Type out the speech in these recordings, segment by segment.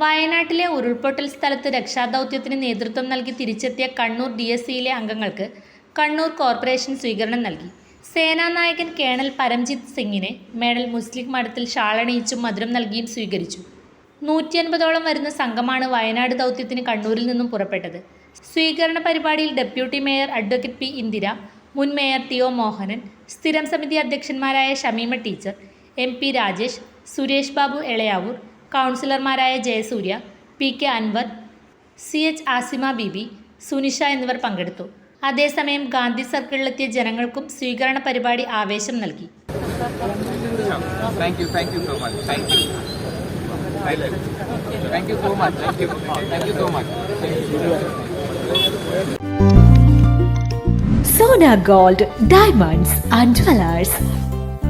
വയനാട്ടിലെ ഉരുൾപൊട്ടൽ സ്ഥലത്ത് രക്ഷാദൗത്യത്തിന് നേതൃത്വം നൽകി തിരിച്ചെത്തിയ കണ്ണൂർ ഡി എസ് സിയിലെ അംഗങ്ങൾക്ക് കണ്ണൂർ കോർപ്പറേഷൻ സ്വീകരണം നൽകി. സേനാനായകൻ കേണൽ പരംജിത്ത് സിംഗിനെ മേഡൽ മുസ്ലിം മഠത്തിൽ ഷാളണിയിച്ചും മധുരം നൽകിയും സ്വീകരിച്ചു. നൂറ്റി അൻപതോളം വരുന്ന സംഘമാണ് വയനാട് ദൗത്യത്തിന് കണ്ണൂരിൽ നിന്നും പുറപ്പെട്ടത്. സ്വീകരണ പരിപാടിയിൽ deputy mayor advocate P Indira മുൻ മേയർ ടി ഒ മോഹനൻ സ്ഥിരം സമിതി അധ്യക്ഷന്മാരായ Shameema teacher M P Rajesh Suresh Babu Elayavoor കൗൺസിലർമാരായ Jayasurya P K Anvar C H Asima Bibi Sunisha എന്നിവർ പങ്കെടുത്തു. അതേസമയം ഗാന്ധി സർക്കിളിലെത്തിയ ജനങ്ങൾക്കും സ്വീകരണ പരിപാടി ആവേശം നൽകി. Sona gold diamonds and jewellers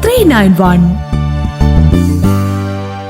three nine one